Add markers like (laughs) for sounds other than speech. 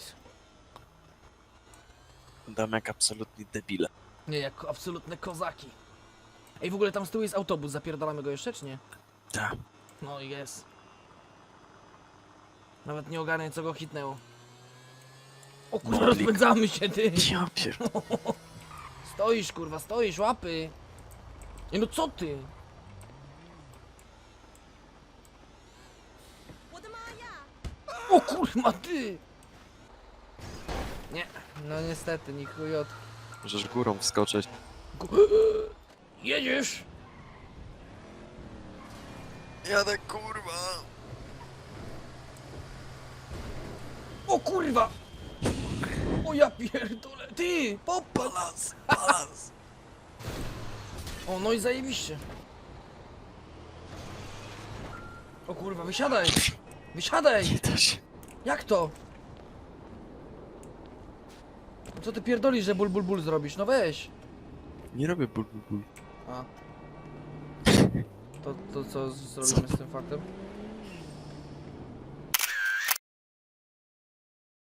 Nice. Dam jak absolutni debile. Nie, jak absolutne kozaki. Ej, w ogóle tam z tyłu jest autobus, zapierdalamy go jeszcze, czy nie? Tak. No i jest. Nawet nie ogarnię, co go hitnęło. O kurwa, rozpędzamy się, ty! (laughs) Ja pier... (laughs) Stoisz, kurwa, stoisz, łapy! Nie no, co ty? O kurwa, ty! Nie, no niestety, ni chuj od... Możesz górą wskoczyć. Jedziesz! Jadę kurwa! O kurwa! O ja pierdolę, ty! Popa! Balans! Balans! O, no i zajebiście. O kurwa, wysiadaj! Wysiadaj! Nie da się. Jak to? No Co ty pierdolisz, że ból ból ból zrobisz? No weź! Nie robię ból, ból, ból. A. (laughs) To, to co zrobimy z tym faktem?